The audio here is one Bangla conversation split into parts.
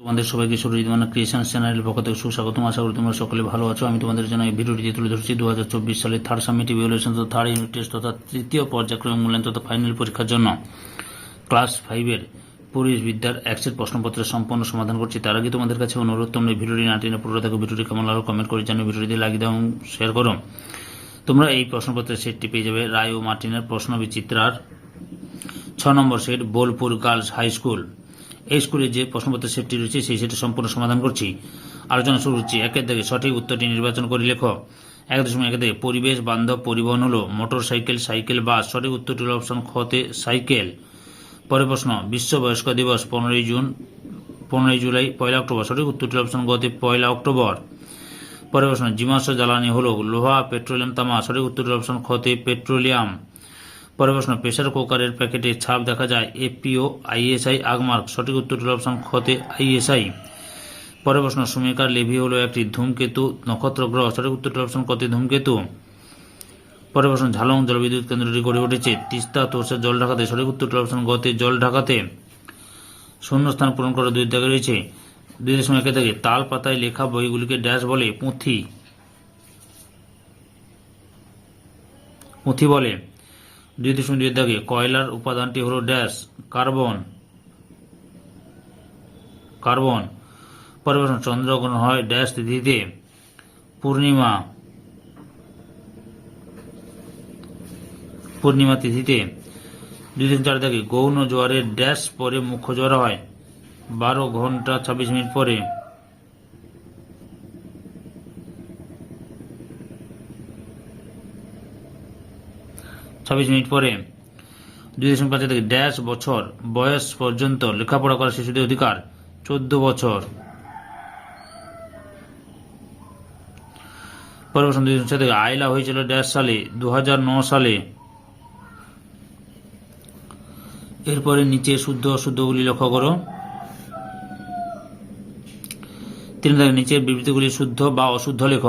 তোমাদের সবাইকে সুরজিৎ মানা ক্রিয়েশন চ্যানেলের পক্ষ থেকে সুস্বাগতম। আশা করি তোমরা সকলে ভালো আছো। আমি তোমাদের জন্য এই ভিডিওটি তুলে ধরছি। দু হাজার চব্বিশ সালের থার্ড সামিটিভ ইভ্যালুয়েশন তথা থার্ড ইউনিট টেস্ট তথা তৃতীয় পর্যায়ক্রমিক মূল্যায়ন তথা ফাইনাল পরীক্ষার জন্য ক্লাস ফাইভের পরিবেশ বিদ্যার একসেট প্রশ্নপত্রের সম্পূর্ণ সমাধান করছি। তার আগে তোমাদের কাছে অনুরোধ, তোমরা ভিডিওটি না টেনে পুরো দেখো। ভিডিওটি কেমন লাগল কমেন্ট করে জানিয়ে ভিডিওটি লাগিয়ে দাও শেয়ার করো। তোমরা এই প্রশ্নপত্রের সেটটি পেয়ে যাবে রায় ও মার্টিনের প্রশ্ন বিচিত্রার ছ নম্বর set Bolpur girls high school এই স্কুলে যে প্রশ্নপত্রের সেটটি রয়েছে, সেই সেটি সম্পূর্ণ সমাধান করছি। আলোচনা শুরু করছি একের দিকে সঠিক উত্তরটি নির্বাচন করে লেখো। এক দশমিক এক দিকে পরিবেশ, বান্ধব, পরিবহন হলো মোটর সাইকেল সাইকেল বাস সঠিক উত্তরটি হলো অপশন খতে সাইকেল। পরের প্রশ্ন বিশ্ব বয়স্ক দিবস পনেরোই জুন, পনেরোই জুলাই, পয়লা অক্টোবর। সঠিক উত্তরটি অপশন গতে পয়লা অক্টোবর। পরের প্রশ্ন জীবাশ্ম জ্বালানি হলো লোহা, পেট্রোলিয়াম, তামা। সঠিক উত্তরটি অপশন খতে পেট্রোলিয়াম। পরের প্রশ্ন, প্রেসার কুকারের প্যাকেটে ছাপ দেখা যায়। এপিও, আইএসআই আগমার্ক সঠিক উত্তরটি হলো অপশন খতে আইএসআই। পরের প্রশ্ন, সুমেকার লেভি হলো একটি ধূমকেতু নক্ষত্র গ্রহ। সঠিক উত্তরটি অপশন কতে ধূমকেতু। পরের প্রশ্ন ঝালং জলবিদ্যুৎ কেন্দ্রটি গড়ে উঠেছে, তিস্তা তোরসে জল ঢাকাতে। সঠিক উত্তরটি অপশন গতে জল ঢাকাতে। শূন্যস্থান পূরণ করা দুই দাগে রয়েছে। দুই দশমিক একে থেকে তাল পাতায় লেখা বইগুলিকে ড্যাশ বলে, পুঁথি। পুঁথি বলে দুই দশমিক দাগে কয়লার উপাদানটি হলো ড্যাশ, কার্বন। কার্বন। পরিবেশন চন্দ্রগ্রহণ হয় ড্যাশ তিথিতে। পূর্ণিমা। পূর্ণিমা তিথিতে। দুই দিন চার দাগে গৌণ জোয়ারের ড্যাশ পরে মুখ্য জোয়ার হয়। বারো ঘণ্টা ছাব্বিশ মিনিট পরে। ছাব্বিশ মিনিট পরে দুই দশমিক পাঁচ থেকে ড্যাশ বছর বয়স পর্যন্ত লেখাপড়া করা শিশুদের অধিকার, চোদ্দ বছর। পরিবেশন দুই দশমিক থেকে আইলা হয়েছিল ড্যাশ সালে দু সালে। এরপরে নিচে শুদ্ধ অশুদ্ধগুলি লক্ষ্য করো। তিন থেকে নিচের বিবৃতিগুলি শুদ্ধ বা অশুদ্ধ লেখ।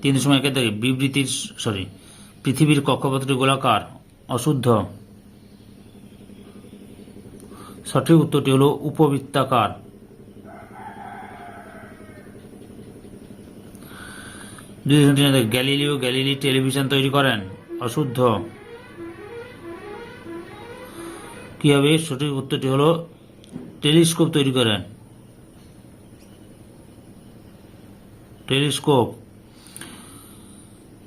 তিন দশমিক একের থেকে বিবৃতির সরি পৃথিবীর কক্ষপথটি গোলাকার, অশুদ্ধ। সঠিক উত্তরটি হল উপবৃত্তাকার। দুই গ্যালিলিও গ্যালিলি টেলিভিশন তৈরি করেন, অশুদ্ধ। কি হবে সঠিক উত্তরটি হলো টেলিস্কোপ তৈরি করেন। টেলিস্কোপ।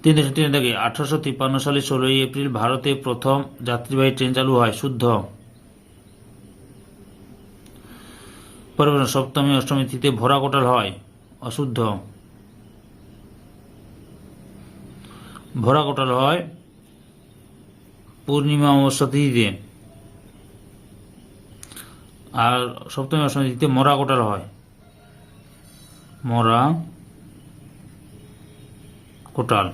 তিন দেশে তিন থেকে আঠারোশো তিপ্পান্ন সালে ষোলোই এপ্রিল ভারতে প্রথম যাত্রীবাহী ট্রেন চালু হয়, শুদ্ধ। পরিবর্তন সপ্তমী, অষ্টমী তিথিতে ভরা কোটাল হয়, অশুদ্ধ। ভরা কোটাল হয় পূর্ণিমা অমাবস্যা তিথিতে। আর সপ্তমী, অষ্টমী তিথিতে মরা কোটাল হয়। মরা কোটাল।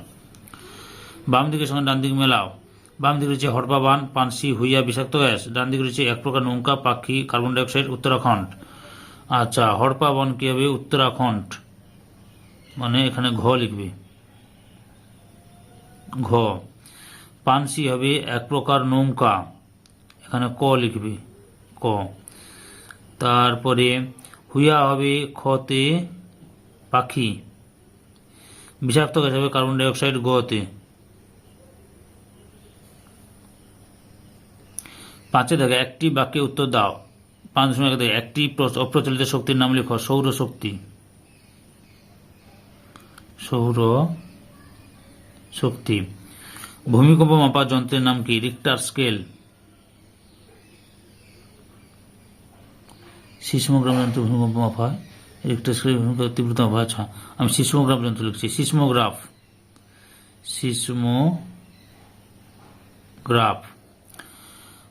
বাম দিকের সঙ্গে ডান দিকে মেলাও। বাম দিকে রয়েছে হরপাবান পানসি, হুইয়া, বিষাক্ত গ্যাস। ডান দিকে রয়েছে এক প্রকার নৌকা, পাখি, কার্বন ডাইঅক্সাইড, উত্তরাখণ্ড। আচ্ছা হরপাবন কী হবে? উত্তরাখণ্ড। মানে এখানে ঘ লিখবে। ঘ। পানসি হবে এক প্রকার নৌকা। এখানে ক লিখবে। ক। তারপরে হুইয়া হবে খতে পাখি। বিষাক্ত গ্যাস হবে কার্বন ডাইঅক্সাইড গতে। পাঁচে দেখে একটি বাক্যে উত্তর দাও। পাঁচ এক দেখে একটি প্র- অপ্রচলিত শক্তির নাম লেখো, সৌর শক্তি। সৌর শক্তি। ভূমিকম্প মাপার যন্ত্রের নাম কি? রিক্টার স্কেল সিসমোগ্রাম যন্ত্র ভূমিকম্প মাপা হয় রিক্টার স্কেল ভূমিকম্প তীব্রতা মাপা। আচ্ছা আমি সিসমোগ্রাম যন্ত্র লিখছি, সিসমোগ্রাফ। সিসমোগ্রাফ।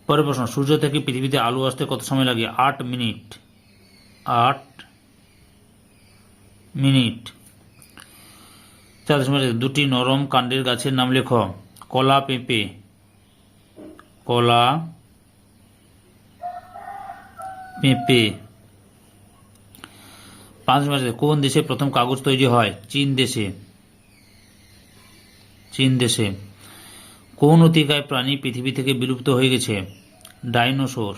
পরের প্রশ্ন, সূর্য থেকে পৃথিবীতে আলু আসতে কত সময় লাগে? আট মিনিট। আট মিনিট। চার দশমিক দুটি নরম কাণ্ডের গাছের নাম লেখ। কলা পেঁপে। কলা পেঁপে। পাঁচ মাসে কোন দেশে প্রথম কাগজ তৈরি হয়? চীন দেশে। চীন দেশে। কোন অতিকায় প্রাণী পৃথিবী থেকে বিলুপ্ত হয়ে গেছে? ডাইনোসর।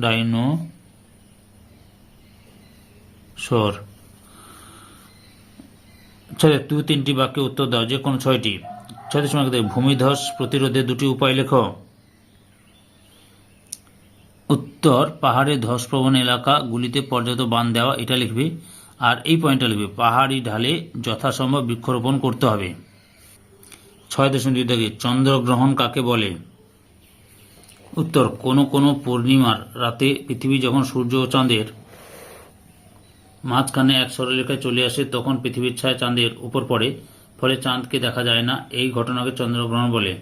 ডাইনো সর ছয় দু তিনটি বাক্যে উত্তর দাও, যে কোনো ছয়টি। ছয়টি সময় ভূমিধস প্রতিরোধে দুটি উপায় লেখো। উত্তর, পাহাড়ে ধসপ্রবণ এলাকাগুলিতে পর্যাপ্ত বান দেওয়া, এটা লিখবে। আর এই পয়েন্টটা লিখবে, পাহাড়ি ঢালে যথাসম্ভব বৃক্ষরোপণ করতে হবে। ছয় দশমিক দুই দাগে চন্দ্রগ্রহণ কাকে বলে? উত্তর, কোনো কোনো পূর্ণিমার রাতে পৃথিবী যখন সূর্য ও চাঁদের মাঝখানে এক সরলরেখায় চলে আসে, তখন পৃথিবীর ছায়া চাঁদের উপর পড়ে, ফলে চাঁদকে দেখা যায় না। এই ঘটনাকে চন্দ্রগ্রহণ বলে।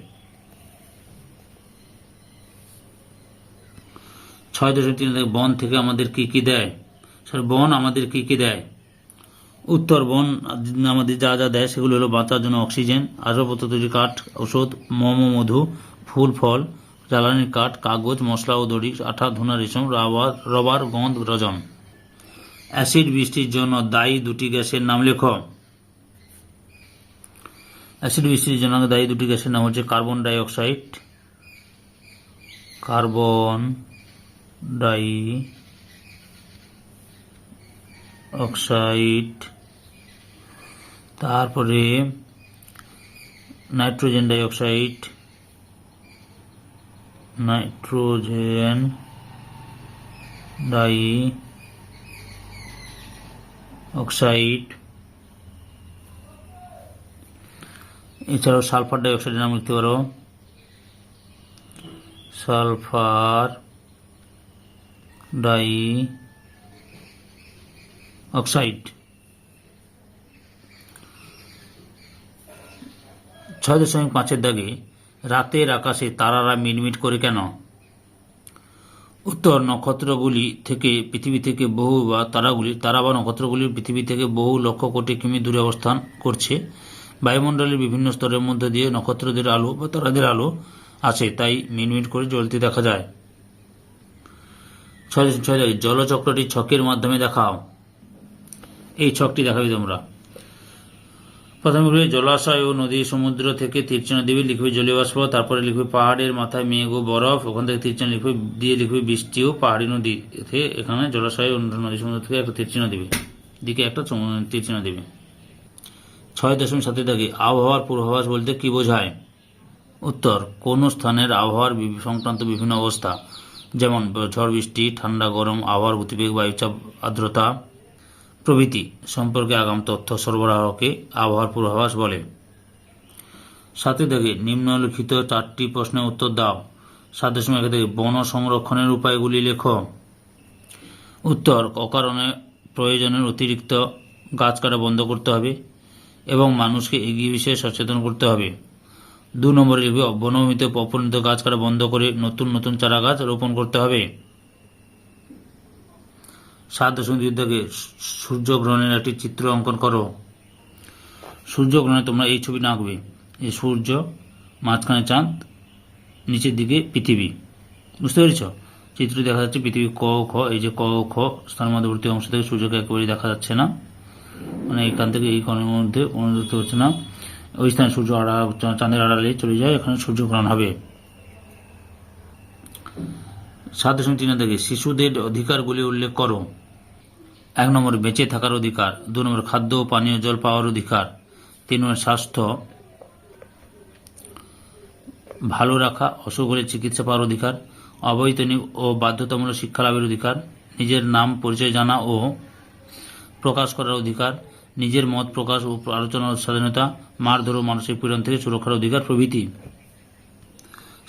ছয় দশমিক তিন বন থেকে আমাদের কি কি দেয়? স্যার, বন আমাদের কি কি দেয়? উত্তর বন আমাদের যা যা দেয় সেগুলো হলো বাঁচার জন্য অক্সিজেন আসবাবপত্র তৈরি কাঠ ওষুধ মম, মধু, ফুল, ফল, জ্বালানির কাঠ, কাগজ, মশলা ও দড়ি, আঠা, ধুনা, রেশম, রাবার, রবার, গন্ধ রজন অ্যাসিড বৃষ্টির জন্য দায়ী দুটি গ্যাসের নাম লেখো। অ্যাসিড বৃষ্টির জন্য দায়ী দুটি গ্যাসের নাম হচ্ছে carbon dioxide carbon dioxide তারপরে nitrogen dioxide nitrogen dioxide এছাড়াও সালফার ডাই অক্সাইডের নাম লিখতে পারো। সালফার ডাই অক্সাইড ছয় দশমিক পাঁচের দাগে রাতের আকাশে তারারা মিটমিট করে কেন? উত্তর, নক্ষত্রগুলি থেকে পৃথিবী থেকে বহু বা তারাগুলি, তারা বা নক্ষত্রগুলি পৃথিবী থেকে বহু লক্ষ কোটি কিমি দূরে অবস্থান করছে। বায়ুমণ্ডলের বিভিন্ন স্তরের মধ্যে দিয়ে নক্ষত্রদের আলো বা তারাদের আলো আছে, তাই মিনমিট করে জ্বলতে দেখা যায়। ছয় ছয় জলচক্রটি ছকের মাধ্যমে দেখাও। এই ছকটি দেখাবে তোমরা। প্রথমে জলাশয় ও নদী সমুদ্র থেকে তীর্চনা দেবে লিখবে জলীয় বাষ্প তারপরে লিখবে পাহাড়ের মাথায় মেঘ ও বরফ, ওখান থেকে তীর্চনা লিখবে, দিয়ে লিখবে বৃষ্টি ও পাহাড়ি নদী এখানে জলাশয় ও নদী সমুদ্র থেকে একটা তীর্চনা দেবে, দিকে একটা তীর্চনা দেবে। ছয় দশমিক সাথে দাগে আবহাওয়ার পূর্বাভাস বলতে কি বোঝায়? উত্তর, কোন স্থানের আবহাওয়ার সংক্রান্ত বিভিন্ন অবস্থা? যেমন, ঝড় বৃষ্টি, ঠান্ডা গরম, আবহাওয়ার গতিবেগ, বায়ুচাপ, আর্দ্রতা। প্রভৃতি সম্পর্কে আগাম তথ্য সরবরাহকে আবহাওয়ার পূর্বাভাস বলে। সাথে থেকে নিম্নলিখিত চারটি প্রশ্নের উত্তর দাও। দশমিক একে থেকে বন সংরক্ষণের উপায়গুলি লেখো। উত্তর, অকারণে প্রয়োজনের অতিরিক্ত গাছ কাটা বন্ধ করতে হবে এবং মানুষকে এগিয়ে বিষয়ে সচেতন করতে হবে। দু নম্বরে লিখবে, বনভূমিতে অপরিণত গাছ কাটা বন্ধ করে নতুন নতুন চারা গাছ রোপণ করতে হবে। সাত দশমিক দুই সূর্যগ্রহণের একটি চিত্র অঙ্কন করো। সূর্যগ্রহণে তোমরা এই ছবি না আঁকবে এই সূর্য মাঝখানে চাঁদ, নিচের দিকে পৃথিবী। বুঝতে পেরেছ? চিত্র দেখা যাচ্ছে পৃথিবী ক, খ, এই যে ক, খ স্থান মধ্যবর্তী অংশ থেকে সূর্যকে একেবারে দেখা যাচ্ছে না। মানে এখান থেকে এই কোণের মধ্যে অনুভূত হচ্ছে না। ওই স্থানে সূর্য আড়া চাঁদের আড়ালে চলে যায়, এখানে সূর্যগ্রহণ হবে। সাত দশমিক তিন থেকে শিশুদের অধিকারগুলি উল্লেখ করো। এক নম্বর বেঁচে থাকার অধিকার, দু নম্বর খাদ্য ও পানীয় জল পাওয়ার অধিকার, তিন নম্বর স্বাস্থ্য ভালো রাখা, অসুখ হলে চিকিৎসা পাওয়ার অধিকার, অবৈতনিক ও বাধ্যতামূলক শিক্ষা লাভের অধিকার, নিজের নাম পরিচয় জানা ও প্রকাশ করার অধিকার, নিজের মত প্রকাশ ও আলোচনার স্বাধীনতা মারধর ও মানসিক পীড়ন থেকে সুরক্ষার অধিকার প্রভৃতি।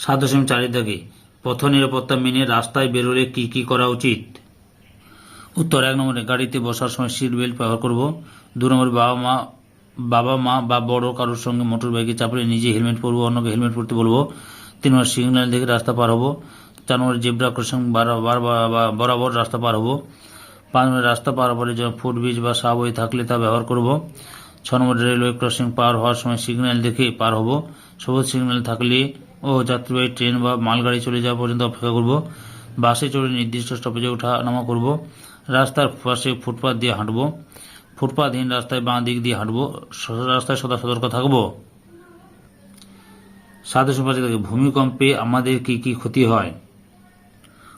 সাত দশমিক চারের দাগে, পথ নিরাপত্তা মেনে রাস্তায় বেরোলে কি কি করা উচিত? উত্তর এক নম্বরে গাড়িতে বসার সময় সিট বেল্ট ব্যবহার করব। দু নম্বরে বাবা মা বাবা মা বা বড় কারোর সঙ্গে মোটর বাইকে চাপলে নিজে হেলমেট পরবো, অন্যকে হেলমেট পরতে বলব। তিন নম্বর সিগন্যাল দেখে রাস্তা পার হব। চার নম্বরে জেব্রা ক্রসিং বারবার রাস্তা পার হব। পাঁচ নম্বরে রাস্তা পার হওয়ার জন্য ফুটব্রিজ বা সাবওয়ে থাকলে তা ব্যবহার করব। ছ নম্বরে রেলওয়ে ক্রসিং পার হওয়ার সময় সিগন্যাল দেখে পার হব। সবুজ সিগন্যাল থাকলে ও যাত্রীবাহী ট্রেন বা মালগাড়ি চলে যাওয়া পর্যন্ত অপেক্ষা করব। বাসে চড়ে নির্দিষ্ট স্টপেজে ওঠা নামা করব। রাস্তার পাশে ফুটপাথ দিয়ে হাঁটবো। ফুটপাথহীন রাস্তায় বাঁ দিক দিয়ে হাঁটবো। রাস্তায় সদা সতর্ক থাকব। দশমিক পাঁচ থেকে ভূমিকম্পে আমাদের কি কি ক্ষতি হয়?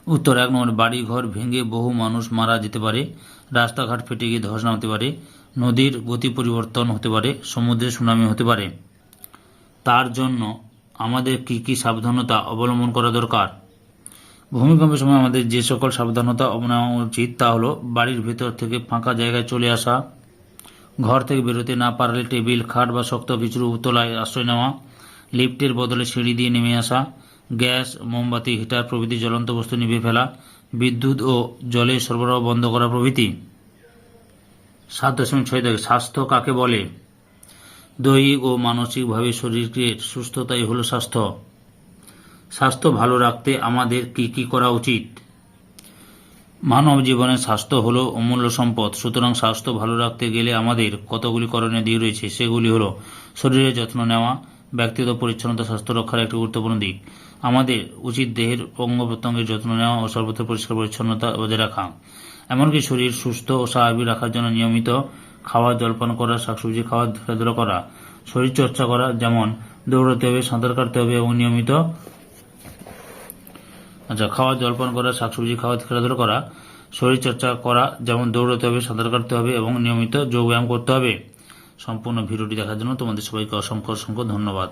উত্তর, এক নম্বর বাড়ি ঘর ভেঙে বহু মানুষ মারা যেতে পারে। রাস্তাঘাট ফেটে গিয়ে ধস নামতে পারে। নদীর গতি পরিবর্তন হতে পারে। সমুদ্রে সুনামি হতে পারে। তার জন্য আমাদের কি কি সাবধানতা অবলম্বন করা দরকার? ভূমিকম্পের সময় আমাদের যে সকল সাবধানতা অবলম্বন উচিত, তা হলো বাড়ির ভেতর থেকে ফাঁকা জায়গায় চলে আসা, ঘর থেকে বেরোতে না পারলে টেবিল, খাট বা শক্ত কিছুর তলায় আশ্রয় নেওয়া, লিফটের বদলে সিঁড়ি দিয়ে নেমে আসা, গ্যাস, মোমবাতি, হিটার প্রভৃতি জ্বলন্ত বস্তু নিভে ফেলা, বিদ্যুৎ ও জলের সরবরাহ বন্ধ করা প্রভৃতি। সাত দশমিক ছয় থেকে স্বাস্থ্য কাকে বলে? দৈহিক ও মানসিকভাবে শরীরকে সুস্থতাই হলো স্বাস্থ্য। স্বাস্থ্য ভালো রাখতে আমাদের কি কি করা উচিত? মানব জীবনে স্বাস্থ্য হলো অমূল্য সম্পদ। সুতরাং স্বাস্থ্য ভালো রাখতে গেলে আমাদের কতগুলি করণীয় দিক রয়েছে? সেগুলি হলো শরীরের যত্ন নেওয়া, ব্যক্তিগত পরিচ্ছন্নতা, স্বাস্থ্য রক্ষার একটি গুরুত্বপূর্ণ দিক। আমাদের উচিত দেহের অঙ্গ প্রত্যঙ্গের যত্ন নেওয়া ও সর্বত্র পরিষ্কার পরিচ্ছন্নতা বজায় রাখা। এমনকি শরীর সুস্থ ও স্বাভাবিক রাখার জন্য নিয়মিত খাওয়া জলপান করা, শাকসবজি খাওয়া, খেলাধুলা করা শরীর চর্চা করা, যেমন দৌড়াতে হবে, সাঁতার কাটতে হবে এবং নিয়মিত আচ্ছা খাওয়া, জলপান করা, শাকসবজি খাওয়া, খেলাধুলা করা, শরীরচর্চা করা, যেমন দৌড়াতে হবে, সাঁতার কাটতে হবে এবং নিয়মিত যোগব্যায়াম করতে হবে। সম্পূর্ণ ভিডিওটি দেখার জন্য তোমাদের সবাইকে অসংখ্য অসংখ্য ধন্যবাদ।